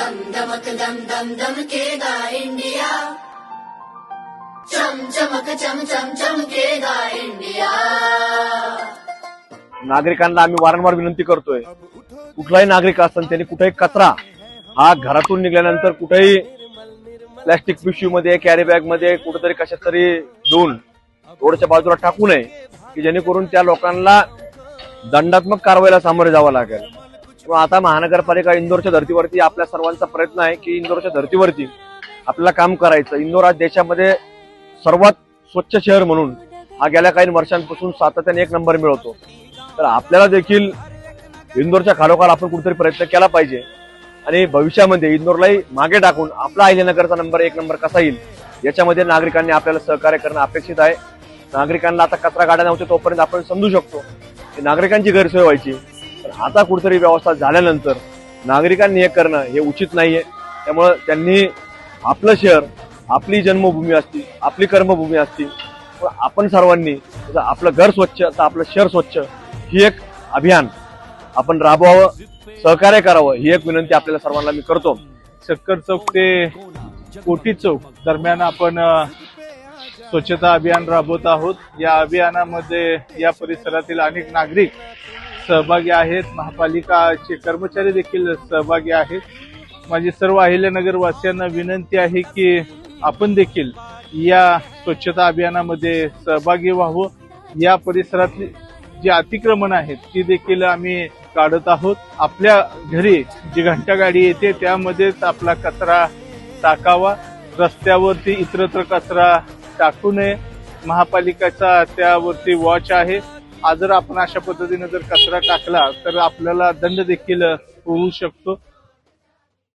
दम दमक दम दम दमकेगा इंडिया. चम चमक चम चम चमकेगा इंडिया. नागरिकांना आम्ही वारंवार विनंती करतोय कुठलाही नागरिक असताना त्यांनी कुठेही कचरा हा घरातून निघाल्यानंतर कुठेही प्लॅस्टिक पिशवीमध्ये कॅरी बॅगमध्ये कुठेतरी कशात तरी देऊन रोडच्या बाजूला टाकू नये की जेणेकरून त्या लोकांना दंडात्मक कारवाईला सामोरे जावं लागेल. आता महानगरपालिका इंदोरच्या धर्तीवरती आपल्या सर्वांचा प्रयत्न आहे की इंदोरच्या धर्तीवरती आपल्याला काम करायचं. इंदोर हा देशामध्ये सर्वात स्वच्छ शहर म्हणून हा गेल्या काही वर्षांपासून सातत्याने एक नंबर मिळवतो. तर आपल्याला देखील इंदोरच्या खालोखाल आपण कुठेतरी प्रयत्न केला पाहिजे. आणि भविष्यामध्ये इंदोरलाही मागे टाकून आपला अहिल्यानगरचा नंबर एक नंबर कसा येईल याच्यामध्ये नागरिकांनी आपल्याला सहकार्य करणं अपेक्षित आहे. नागरिकांना आता कचरा गाड्या नव्हते तोपर्यंत आपण समजू शकतो की नागरिकांची गैरसोय व्हायची. आता कुठेतरी व्यवस्था झाल्यानंतर नागरिकांनी हे करणं हे उचित नाहीये. त्यामुळं त्यांनी आपलं शहर आपली जन्मभूमी असती आपली कर्मभूमी असती आपण सर्वांनी आपलं घर स्वच्छ तर आपलं शहर स्वच्छ ही एक अभियान आपण राबवावं सहकार्य करावं ही एक विनंती आपल्याला सर्वांना मी करतो. शक्कर चौक ते कोटी चौक दरम्यान आपण स्वच्छता अभियान राबवत आहोत. या अभियानामध्ये या परिसरातील अनेक नागरिक सहभागी आहेत. महापालिकाचे कर्मचारी देखील सहभागी आहेत. माझी सर्व अहिल्यानगरवासियांना विनंती आहे की आपण देखील या स्वच्छता अभियानामध्ये सहभागी व्हावं. या परिसरातली जी अतिक्रमण आहेत ती देखील आम्ही काढत आहोत. आपल्या घरी जी घंटा गाडी येते त्यामध्येच आपला कचरा टाकावा. रस्त्यावरती इतरत्र कचरा टाकू नये. महापालिकेचा त्यावरती वॉच आहे. जर आपण अशा पद्धतीने जर कचरा टाकला तर आपल्याला दंड देखील होऊ शकतो.